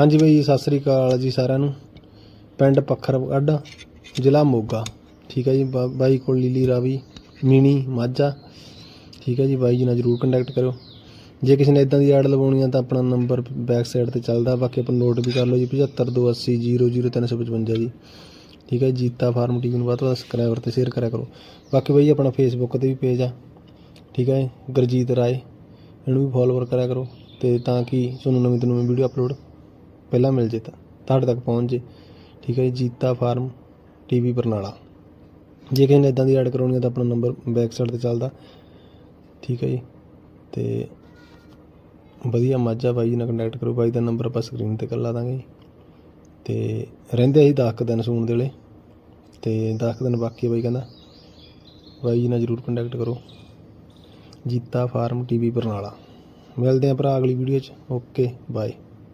ਹਾਂਜੀ ਬਾਈ ਜੀ ਸਤਿ ਸ੍ਰੀ ਅਕਾਲ ਜੀ ਸਾਰਿਆਂ ਨੂੰ। ਪਿੰਡ ਪੱਖਰਗੱਡ ਜ਼ਿਲ੍ਹਾ ਮੋਗਾ। ਠੀਕ ਹੈ ਜੀ, ਬਾ- ਬਾਈ ਕੋਲ ਲੀਲੀ, ਰਾਵੀ, ਮੀਣੀ, ਮਾਝਾ। ਠੀਕ ਹੈ ਜੀ, ਬਾਈ ਜੀ ਨਾਲ ਜਰੂਰ ਕੰਟੈਕਟ ਕਰੋ ਜੇ ਕਿਸੇ ਨੇ ਇਦਾਂ ਦੀ ਐਡ ਲਵਾਉਣੀ ਆ ਤਾਂ ਆਪਣਾ ਨੰਬਰ ਬੈਕ ਸਾਈਡ ਤੇ ਚੱਲਦਾ। ਬਾਕੀ ਆਪਾਂ ਨੋਟ ਵੀ ਕਰ ਲਓ ਜੀ 7528000355 ਜੀ। ਠੀਕ ਹੈ ਜੀਤਾ ਫਾਰਮ ਟੀਵੀ ਨੂੰ ਵੱਧ ਤੋਂ ਵੱਧ ਸਬਸਕ੍ਰਾਈਬਰ ਤੇ ਸ਼ੇਅਰ ਕਰਿਆ ਕਰੋ। ਬਾਕੀ ਬਾਈ ਆਪਣਾ ਫੇਸਬੁੱਕ ਤੇ ਵੀ ਪੇਜ ਆ। ਠੀਕ ਹੈ, ਗੁਰਜੀਤ ਰਾਏ। ਇਹਨੂੰ ਵੀ ਫੋਲੋਵਰ ਕਰਿਆ ਕਰੋ ਤੇ ਤਾਂ ਕਿ ਤੁਹਾਨੂੰ ਨਵੀਂ ਤੋਂ ਨਵੀਂ ਵੀਡੀਓ ਅਪਲੋਡ ਪਹਿਲਾਂ ਮਿਲ ਜੇ ਤਾਂ, ਤੁਹਾਡੇ ਤੱਕ ਪਹੁੰਚ ਜੇ। ਠੀਕ ਹੈ ਜੀ, ਜੀਤਾ ਫਾਰਮ ਟੀਵੀ ਬਰਨਾਲਾ। ਜੇ ਕਿਸੇ ਨੇ ਇਦਾਂ ਦੀ ਐਡ ਕਰਾਉਣੀ ਹੈ ਤਾਂ ਆਪਣਾ ਨੰਬਰ ਬੈਕ ਸਾਈਡ ਤੇ ਚੱਲਦਾ। ਠੀਕ ਹੈ ਜੀ, ਤੇ ਵਧੀਆ ਮਾਝਾ ਬਾਈ ਜੀ ਨਾਲ ਕੰਟੈਕਟ ਕਰੋ। ਬਾਈ ਦਾ ਨੰਬਰ ਆਪਾਂ ਸਕਰੀਨ ਤੇ ਕਰ ਲਾ ਦਾਂਗੇ ਜੀ। ਤੇ ਰਹਿੰਦੇ ਅਸੀਂ 10 ਕੁ ਦਿਨ ਸੂਣ ਦੇ ਵੇਲੇ। ਤੇ 10 ਕੁ ਦਿਨ ਬਾਕੀ ਬਾਈ ਕਹਿੰਦਾ। ਬਾਈ ਜੀ ਨਾਲ ਜਰੂਰ ਕੰਟੈਕਟ ਕਰੋ। Jeeta farm TV Barnala. ਮਿਲਦੇ ਆਂ ਭਰਾ ਅਗਲੀ ਵੀਡੀਓ 'ਚ। Okay bye